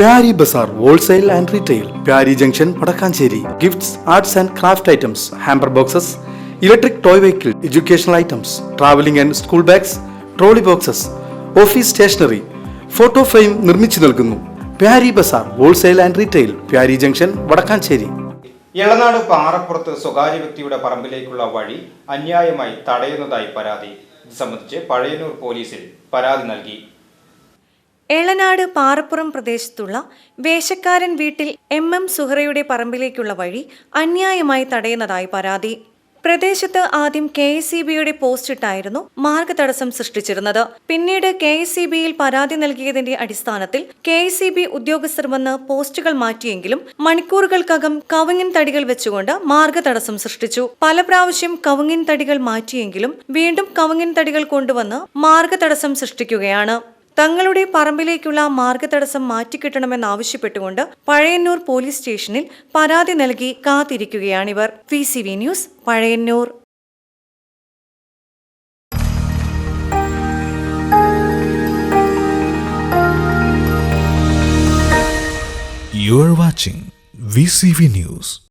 Pyari Bazar wholesale and retail Pyari junction Vadakkanchery. Gifts arts and craft items hamper boxes electric toy vehicle educational items travelling and school bags trolley boxes office stationery photo frame നിർമ്മിച്ചു നൽകുന്നു. Pyari Bazar wholesale and retail Pyari junction Vadakkanchery. Elanad പാറപ്പുറത്ത് സ്വകാര്യ വ്യക്തിയുടെ പറമ്പിലേക്കുള്ള വഴി അന്യായമായി തടയുന്നതായി പരാതി ഇത് സംബന്ധിച്ച് പഴയന്നൂർ പോലീസിൽ പരാതി നൽകി. എളനാട് പാറപ്പുറം പ്രദേശത്തുള്ള വേഷക്കാരൻ വീട്ടിൽ എം എം സുഹറയുടെ പറമ്പിലേക്കുള്ള വഴി അന്യായമായി തടയുന്നതായി പരാതി. പ്രദേശത്ത് ആദ്യം കെ എസ് സി ബിയുടെ പോസ്റ്റ് ഇട്ടായിരുന്നു മാർഗതടസ്സം സൃഷ്ടിച്ചിരുന്നത്. പിന്നീട് കെ എസ് സി ബിയിൽ പരാതി നൽകിയതിന്റെ അടിസ്ഥാനത്തിൽ കെ എസ് സി ബി ഉദ്യോഗസ്ഥർ വന്ന് പോസ്റ്റുകൾ മാറ്റിയെങ്കിലും മണിക്കൂറുകൾക്കകം കവുങ്ങിൻ തടികൾ വെച്ചുകൊണ്ട് മാർഗ തടസ്സം സൃഷ്ടിച്ചു. പല പ്രാവശ്യം കവുങ്ങിൻ തടികൾ മാറ്റിയെങ്കിലും വീണ്ടും കവുങ്ങിൻ തടികൾ കൊണ്ടുവന്ന് മാർഗ തടസ്സം സൃഷ്ടിക്കുകയാണ്. തങ്ങളുടെ പറമ്പിലേക്കുള്ള മാർഗതടസ്സം മാറ്റിക്കിട്ടണമെന്നാവശ്യപ്പെട്ടുകൊണ്ട് പഴയന്നൂർ പോലീസ് സ്റ്റേഷനിൽ പരാതി നൽകി കാത്തിരിക്കുകയാണിവർ V C V news Pazhayannur You are watching VCV News.